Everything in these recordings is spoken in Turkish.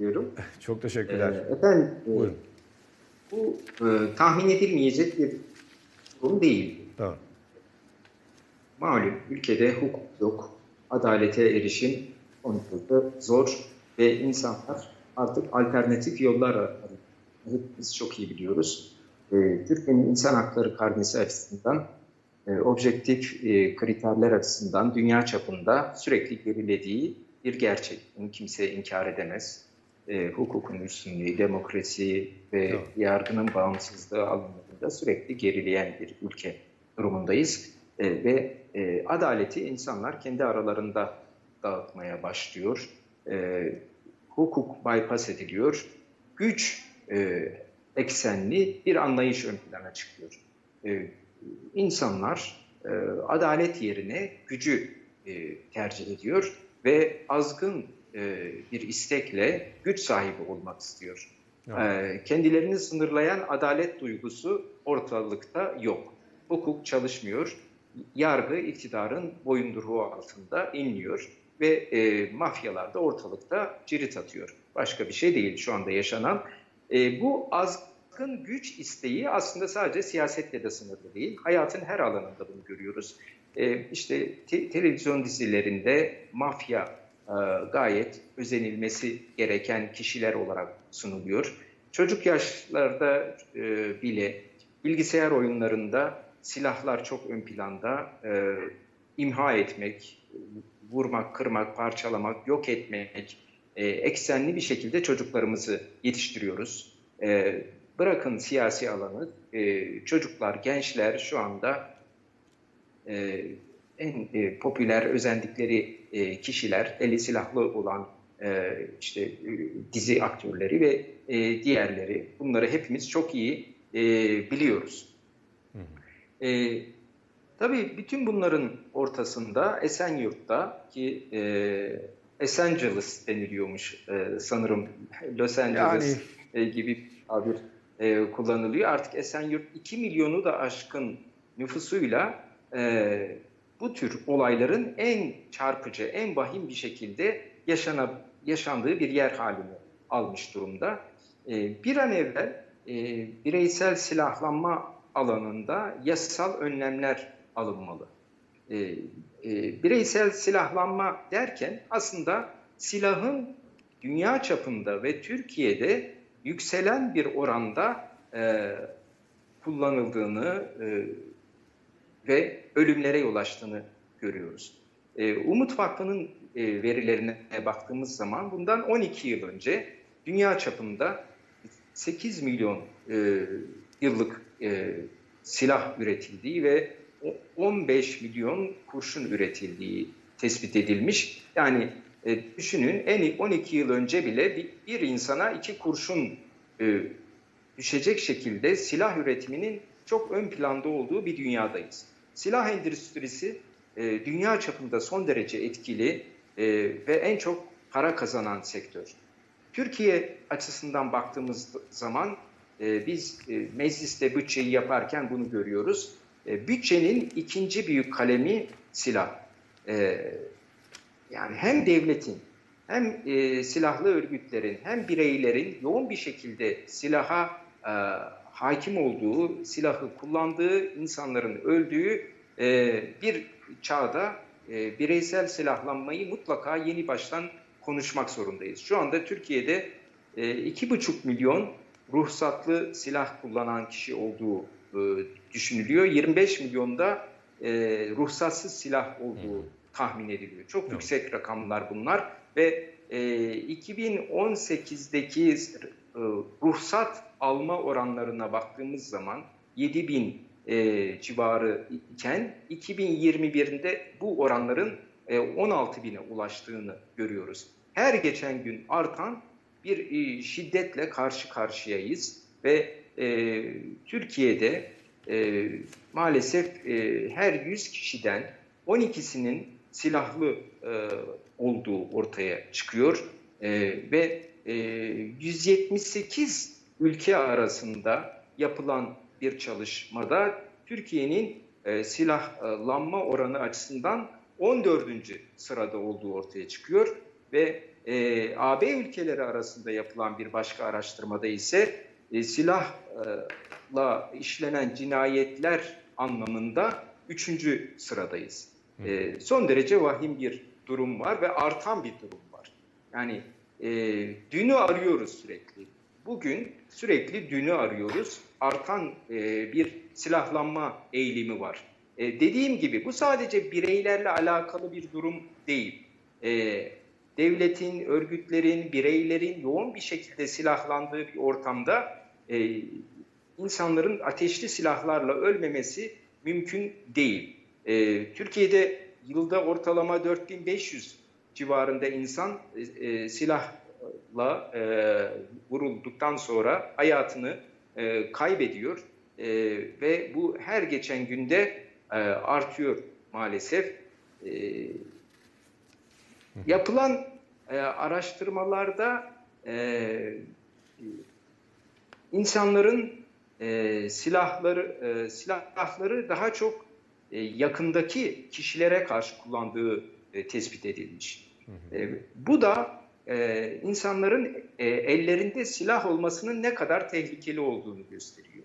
diliyorum. Çok teşekkürler. Ee, efendim, e, Buyurun. bu e, tahmin edilmeyecek bir durum değil. Tamam. Malum ülkede hukuk yok, adalete erişim derece zor ve insanlar artık alternatif yollar arıyor. Hepimiz çok iyi biliyoruz. E, Türkiye'nin insan hakları karnesi açısından, e, objektif e, kriterler açısından dünya çapında sürekli gerilediği bir gerçek. Bunu kimse inkar edemez. E, hukukun üstünlüğü, demokrasi ve Evet. yargının bağımsızlığı alanlarında sürekli gerileyen bir ülke durumundayız. E, ve e, adaleti insanlar kendi aralarında dağıtmaya başlıyor. E, hukuk bypass ediliyor. Güç e, eksenli bir anlayış ön plana çıkıyor. E, insanlar e, adalet yerine gücü e, tercih ediyor ve azgın e, bir istekle güç sahibi olmak istiyor. Evet. E, kendilerini sınırlayan adalet duygusu ortalıkta yok. Hukuk çalışmıyor. Yargı iktidarın boyunduruğu altında inliyor ve e, mafyalar da ortalıkta cirit atıyor. Başka bir şey değil şu anda yaşanan. E, bu azgın güç isteği aslında sadece siyasetle de sınırlı değil. Hayatın her alanında bunu görüyoruz. E, işte te- televizyon dizilerinde mafya gayet özenilmesi gereken kişiler olarak sunuluyor. Çocuk yaşlarda e, bile bilgisayar oyunlarında silahlar çok ön planda. E, imha etmek, vurmak, kırmak, parçalamak, yok etmek, e, eksenli bir şekilde çocuklarımızı yetiştiriyoruz. E, bırakın siyasi alanı, e, çocuklar, gençler şu anda e, en e, popüler özendikleri e, kişiler, eli silahlı olan e, işte e, dizi aktörleri ve e, diğerleri. Bunları hepimiz çok iyi e, biliyoruz. E, tabii bütün bunların ortasında Esenyurt'ta ki e, Esenciles deniliyormuş e, sanırım Los Angeles e, gibi bir e, kullanılıyor. Artık Esenyurt 2 milyonu da aşkın nüfusuyla e, bu tür olayların en çarpıcı, en vahim bir şekilde yaşana, yaşandığı bir yer halini almış durumda. E, bir an evvel e, bireysel silahlanma alanında yasal önlemler alınmalı. E, e, bireysel silahlanma derken aslında silahın dünya çapında ve Türkiye'de yükselen bir oranda e, kullanıldığını e, ve ölümlere yol açtığını görüyoruz. E, Umut Vakfı'nın e, verilerine baktığımız zaman bundan 12 yıl önce dünya çapında 8 milyon e, yıllık e, silah üretildiği ve 15 milyon kurşun üretildiği tespit edilmiş. Yani e, düşünün en 12 yıl önce bile bir, bir insana iki kurşun e, düşecek şekilde silah üretiminin çok ön planda olduğu bir dünyadayız. Silah endüstrisi e, dünya çapında son derece etkili e, ve en çok para kazanan sektör. Türkiye açısından baktığımız zaman e, biz e, mecliste bütçeyi yaparken bunu görüyoruz. E, bütçenin ikinci büyük kalemi silah. E, yani hem devletin hem e, silahlı örgütlerin hem bireylerin yoğun bir şekilde silaha e, hakim olduğu, silahı kullandığı, insanların öldüğü e, bir çağda e, bireysel silahlanmayı mutlaka yeni baştan konuşmak zorundayız. Şu anda Türkiye'de e, iki buçuk milyon ruhsatlı silah kullanan kişi olduğu e, düşünülüyor. 25 milyonda e, ruhsatsız silah olduğu tahmin ediliyor. Çok Evet. yüksek rakamlar bunlar ve e, 2018'deki e, ruhsat alma oranlarına baktığımız zaman 7 bin e, civarı iken 2021'de bu oranların e, 16 bine ulaştığını görüyoruz. Her geçen gün artan bir e, şiddetle karşı karşıyayız ve e, Türkiye'de e, maalesef e, her 100 kişiden 12'sinin silahlı e, olduğu ortaya çıkıyor E, ve e, 178 ülke arasında yapılan bir çalışmada Türkiye'nin e, silahlanma oranı açısından 14. sırada olduğu ortaya çıkıyor ve e, AB ülkeleri arasında yapılan bir başka araştırmada ise e, silahla işlenen cinayetler anlamında üçüncü sıradayız. E, son derece vahim bir durum var ve artan bir durum var. Yani e, dünü arıyoruz sürekli. Bugün sürekli dünü arıyoruz. Artan e, bir silahlanma eğilimi var. E, dediğim gibi bu sadece bireylerle alakalı bir durum değil. E, devletin, örgütlerin, bireylerin yoğun bir şekilde silahlandığı bir ortamda e, insanların ateşli silahlarla ölmemesi mümkün değil. E, Türkiye'de yılda ortalama 4500 civarında insan e, e, silahla e, vurulduktan sonra hayatını e, kaybediyor e, ve bu her geçen günde e, artıyor maalesef. E, yapılan e, araştırmalarda e, insanların e, silahları e, silahları daha çok e, yakındaki kişilere karşı kullandığı e, tespit edilmiş. Hı hı. E, bu da e, insanların e, ellerinde silah olmasının ne kadar tehlikeli olduğunu gösteriyor.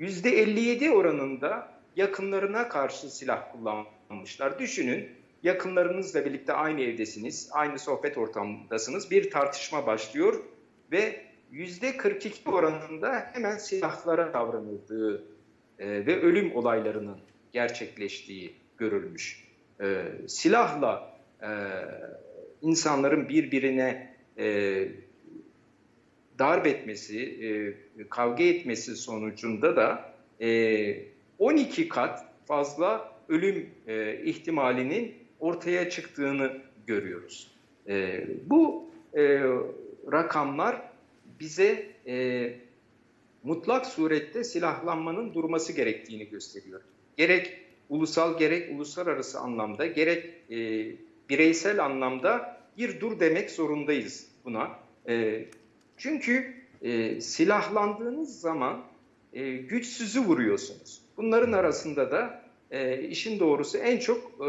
%57 oranında yakınlarına karşı silah kullanmışlar. Düşünün yakınlarınızla birlikte aynı evdesiniz, aynı sohbet ortamındasınız. Bir tartışma başlıyor ve %42 oranında hemen silahlara davranıldığı e, ve ölüm olaylarının gerçekleştiği görülmüş. E, silahla e, insanların birbirine e, darp etmesi, e, kavga etmesi sonucunda da e, 12 kat fazla ölüm e, ihtimalinin ortaya çıktığını görüyoruz. E, bu e, rakamlar bize e, mutlak surette silahlanmanın durması gerektiğini gösteriyor. Gerek ulusal gerek uluslararası anlamda gerek e, bireysel anlamda bir dur demek zorundayız buna. E, çünkü e, silahlandığınız zaman e, güçsüzü vuruyorsunuz. Bunların arasında da e, işin doğrusu en çok e,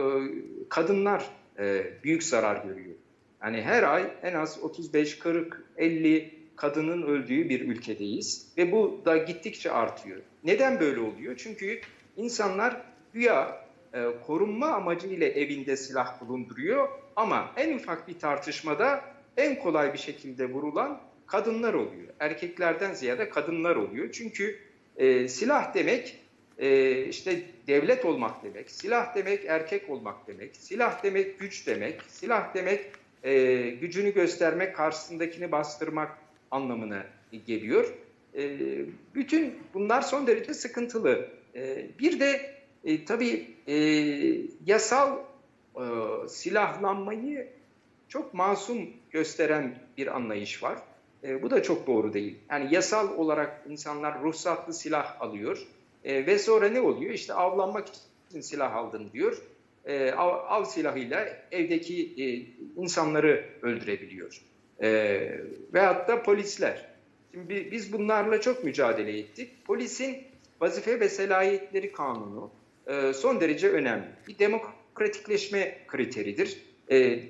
kadınlar e, büyük zarar görüyor. Yani her ay en az 35, 40, 50 kadının öldüğü bir ülkedeyiz ve bu da gittikçe artıyor. Neden böyle oluyor? Çünkü insanlar güya e, korunma amacıyla evinde silah bulunduruyor ama en ufak bir tartışmada en kolay bir şekilde vurulan kadınlar oluyor. Erkeklerden ziyade kadınlar oluyor. Çünkü e, silah demek e, işte devlet olmak demek, silah demek erkek olmak demek, silah demek güç demek, silah demek e, gücünü göstermek, karşısındakini bastırmak anlamına geliyor. E, bütün bunlar son derece sıkıntılı. E, bir de e, tabii e, yasal e, silahlanmayı çok masum gösteren bir anlayış var. E, bu da çok doğru değil. Yani yasal olarak insanlar ruhsatlı silah alıyor e, ve sonra ne oluyor? İşte avlanmak için silah aldın diyor. E, av, av silahıyla evdeki e, insanları öldürebiliyor. E, veyahut da polisler. Şimdi biz bunlarla çok mücadele ettik. Polisin vazife ve selahiyetleri kanunu e, son derece önemli. Bir demokratikleşme kriteridir. E, e,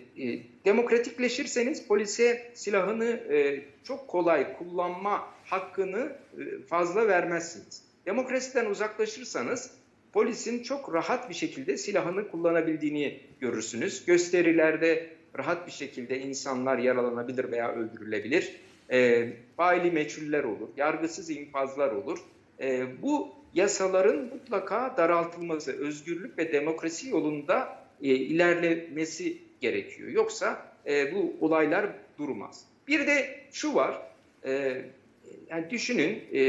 demokratikleşirseniz polise silahını e, çok kolay kullanma hakkını e, fazla vermezsiniz. Demokrasiden uzaklaşırsanız polisin çok rahat bir şekilde silahını kullanabildiğini görürsünüz. Gösterilerde rahat bir şekilde insanlar yaralanabilir veya öldürülebilir. E, faili meçhuller olur, yargısız infazlar olur. E, bu yasaların mutlaka daraltılması, özgürlük ve demokrasi yolunda e, ilerlemesi gerekiyor. Yoksa e, bu olaylar durmaz. Bir de şu var, e, yani düşünün e,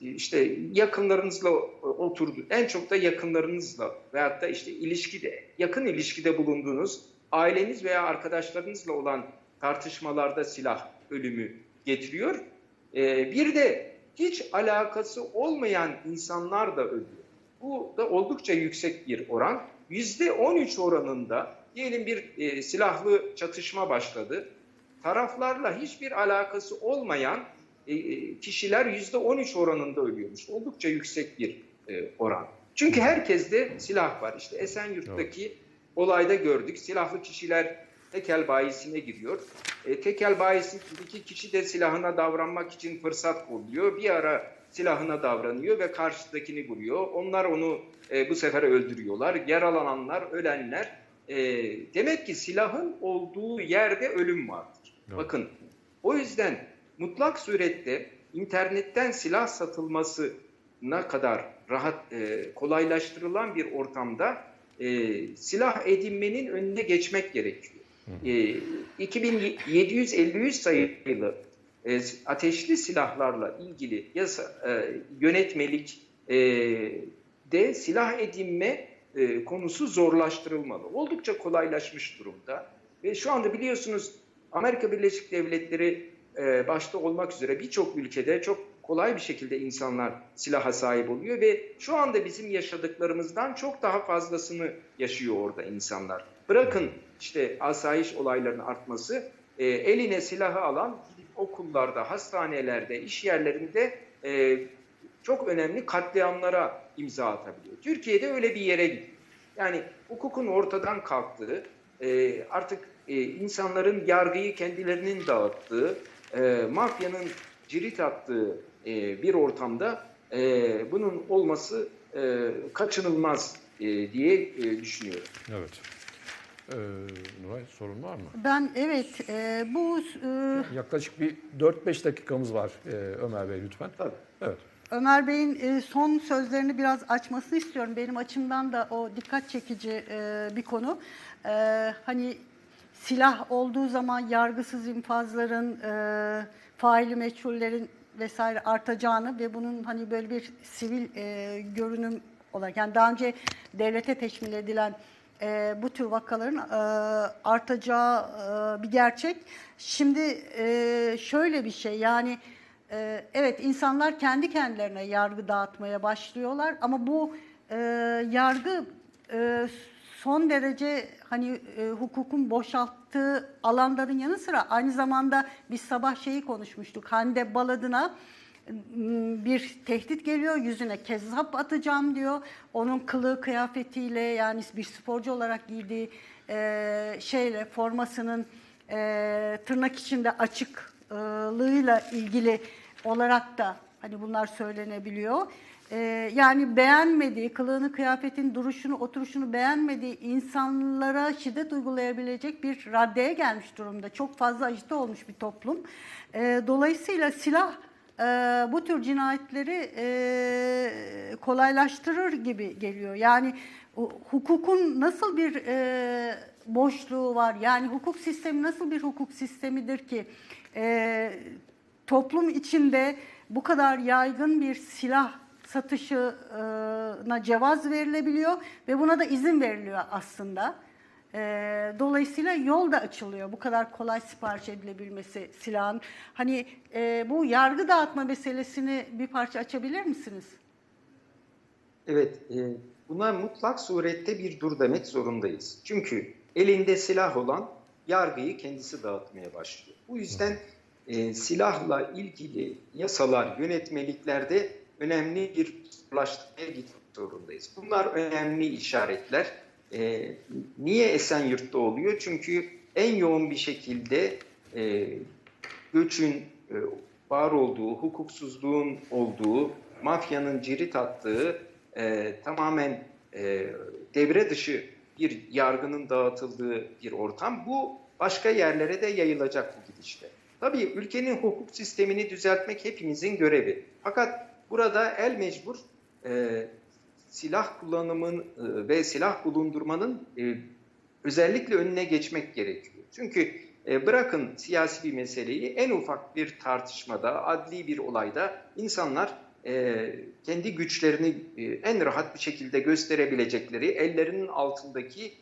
işte yakınlarınızla oturdu, en çok da yakınlarınızla veyahut da işte ilişkide, yakın ilişkide bulunduğunuz aileniz veya arkadaşlarınızla olan tartışmalarda silah ölümü getiriyor. Ee, bir de hiç alakası olmayan insanlar da ölüyor. Bu da oldukça yüksek bir oran. Yüzde 13 oranında diyelim bir e, silahlı çatışma başladı. Taraflarla hiçbir alakası olmayan e, e kişiler yüzde 13 oranında ölüyormuş. Oldukça yüksek bir e, oran. Çünkü herkeste silah var. İşte Esenyurt'taki evet. olayda gördük. Silahlı kişiler tekel bayisine giriyor. E, tekel bayisindeki kişi de silahına davranmak için fırsat kolluyor. Bir ara silahına davranıyor ve karşıdakini vuruyor. Onlar onu e, bu sefer öldürüyorlar. Yaralananlar, ölenler. E, demek ki silahın olduğu yerde ölüm vardır. Evet. Bakın o yüzden mutlak surette internetten silah satılmasına kadar rahat e, kolaylaştırılan bir ortamda e, silah edinmenin önüne geçmek gerekiyor. E, 2753 sayılı e, ateşli silahlarla ilgili yasa, e, yönetmelik e, de silah edinme e, konusu zorlaştırılmalı. Oldukça kolaylaşmış durumda. Ve şu anda biliyorsunuz Amerika Birleşik Devletleri e, başta olmak üzere birçok ülkede çok kolay bir şekilde insanlar silaha sahip oluyor ve şu anda bizim yaşadıklarımızdan çok daha fazlasını yaşıyor orada insanlar. Bırakın işte asayiş olaylarının artması, e, eline silahı alan gidip okullarda, hastanelerde, iş yerlerinde e, çok önemli katliamlara imza atabiliyor. Türkiye'de öyle bir yere gidiyor. Yani hukukun ortadan kalktığı, e, artık e, insanların yargıyı kendilerinin dağıttığı, e, mafyanın cirit attığı e, bir ortamda e, bunun olması e, kaçınılmaz e, diye e, düşünüyorum. Evet. Ee, Nuray sorun var mı? Ben evet e, bu e, Yaklaşık bir 4-5 dakikamız var ee, Ömer Bey lütfen. Tabii. Evet. Ömer Bey'in e, son sözlerini biraz açmasını istiyorum. Benim açımdan da o dikkat çekici e, bir konu. E, hani silah olduğu zaman yargısız infazların, e, faili meçhullerin vesaire artacağını ve bunun hani böyle bir sivil e, görünüm olarak yani daha önce devlete teşmil edilen e, bu tür vakaların e, artacağı e, bir gerçek. Şimdi e, şöyle bir şey yani e, evet insanlar kendi kendilerine yargı dağıtmaya başlıyorlar ama bu e, yargı e, son derece hani e, hukukun boşalttığı alanların yanı sıra aynı zamanda biz sabah şeyi konuşmuştuk Hande Baladın'a bir tehdit geliyor yüzüne kezzap atacağım diyor. Onun kılığı kıyafetiyle yani bir sporcu olarak giydiği e, şeyle formasının e, tırnak içinde açıklığıyla ilgili olarak da hani bunlar söylenebiliyor. E, yani beğenmediği, kılığını, kıyafetin, duruşunu, oturuşunu beğenmediği insanlara şiddet uygulayabilecek bir raddeye gelmiş durumda. Çok fazla acite olmuş bir toplum. E, dolayısıyla silah e, bu tür cinayetleri e, kolaylaştırır gibi geliyor. Yani hu- hukukun nasıl bir e, boşluğu var? Yani hukuk sistemi nasıl bir hukuk sistemidir ki e, toplum içinde bu kadar yaygın bir silah satışına cevaz verilebiliyor ve buna da izin veriliyor aslında. E, dolayısıyla yol da açılıyor bu kadar kolay sipariş edilebilmesi silahın. Hani e, bu yargı dağıtma meselesini bir parça açabilir misiniz? Evet, e, buna mutlak surette bir dur demek zorundayız. Çünkü elinde silah olan yargıyı kendisi dağıtmaya başlıyor. Bu yüzden e, silahla ilgili yasalar, yönetmeliklerde önemli bir ulaştırmaya gitmek zorundayız. Bunlar önemli işaretler. E, niye Esenyurt'ta oluyor? Çünkü en yoğun bir şekilde e, göçün e, var olduğu, hukuksuzluğun olduğu, mafyanın cirit attığı, e, tamamen e, devre dışı bir yargının dağıtıldığı bir ortam. Bu başka yerlere de yayılacak bu gidişle. Tabii ülkenin hukuk sistemini düzeltmek hepimizin görevi. Fakat burada el mecbur e, silah kullanımın e, ve silah bulundurmanın e, özellikle önüne geçmek gerekiyor. Çünkü e, bırakın siyasi bir meseleyi en ufak bir tartışmada, adli bir olayda insanlar kendi güçlerini en rahat bir şekilde gösterebilecekleri ellerinin altındaki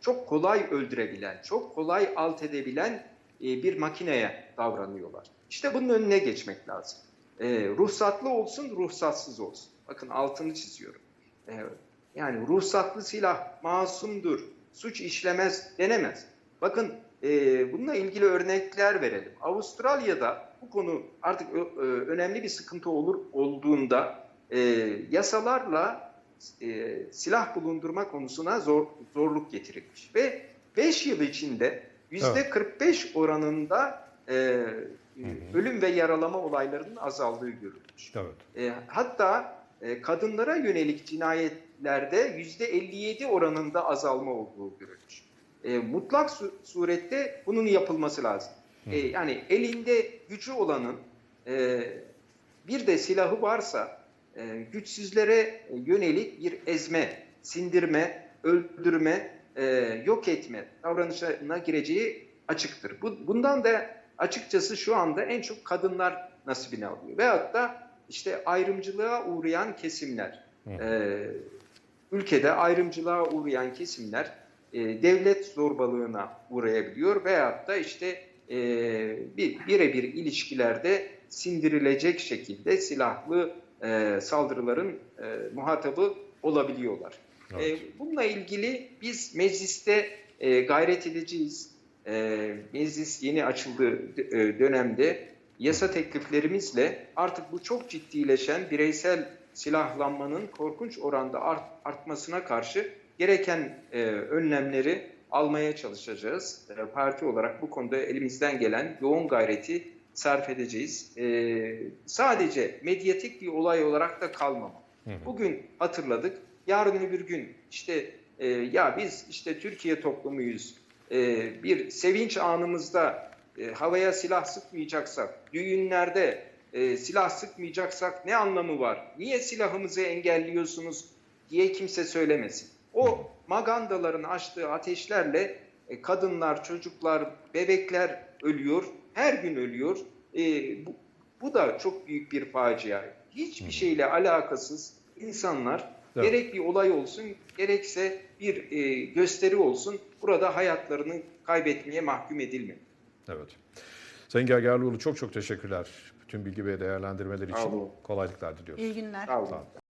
çok kolay öldürebilen, çok kolay alt edebilen bir makineye davranıyorlar. İşte bunun önüne geçmek lazım. E, ruhsatlı olsun, ruhsatsız olsun. Bakın altını çiziyorum. E, yani ruhsatlı silah masumdur, suç işlemez denemez. Bakın e, bununla ilgili örnekler verelim. Avustralya'da bu konu artık ö- önemli bir sıkıntı olur olduğunda e, yasalarla e, silah bulundurma konusuna zor, zorluk getirilmiş ve 5 yıl içinde yüzde 45 oranında e, ölüm ve yaralama olaylarının azaldığı görülmüş. Evet. E, hatta e, kadınlara yönelik cinayetlerde yüzde 57 oranında azalma olduğu görülmüş. E, mutlak su- surette bunun yapılması lazım. E, yani elinde gücü olanın e, bir de silahı varsa e, güçsüzlere yönelik bir ezme, sindirme, öldürme, e, yok etme davranışına gireceği açıktır. Bu, bundan da açıkçası şu anda en çok kadınlar nasibini alıyor. Veyahut da işte ayrımcılığa uğrayan kesimler, e, ülkede ayrımcılığa uğrayan kesimler e, devlet zorbalığına uğrayabiliyor veyahut da işte e, bir birebir ilişkilerde sindirilecek şekilde silahlı e, saldırıların e, muhatabı olabiliyorlar. Evet. E, bununla ilgili biz mecliste e, gayret edeceğiz. E, meclis yeni açıldığı e, dönemde yasa tekliflerimizle artık bu çok ciddileşen bireysel silahlanmanın korkunç oranda art- artmasına karşı gereken e, önlemleri almaya çalışacağız. E, parti olarak bu konuda elimizden gelen yoğun gayreti sarf edeceğiz. E, sadece medyatik bir olay olarak da kalmamalı. Bugün hatırladık, yarın öbür gün işte e, ya biz işte Türkiye toplumuyuz, e, bir sevinç anımızda e, havaya silah sıkmayacaksak, düğünlerde e, silah sıkmayacaksak ne anlamı var? Niye silahımızı engelliyorsunuz diye kimse söylemesin. O magandaların açtığı ateşlerle e, kadınlar, çocuklar, bebekler ölüyor. Her gün ölüyor. E, bu, bu da çok büyük bir facia. Hiçbir şeyle alakasız insanlar Evet. gerek bir olay olsun gerekse bir e, gösteri olsun burada hayatlarını kaybetmeye mahkum edilmeli. Evet. Sayın Gergerlioğlu çok çok teşekkürler. Bütün bilgi ve değerlendirmeler için olun. kolaylıklar diliyoruz. İyi günler. Sağ olun. Sağ olun.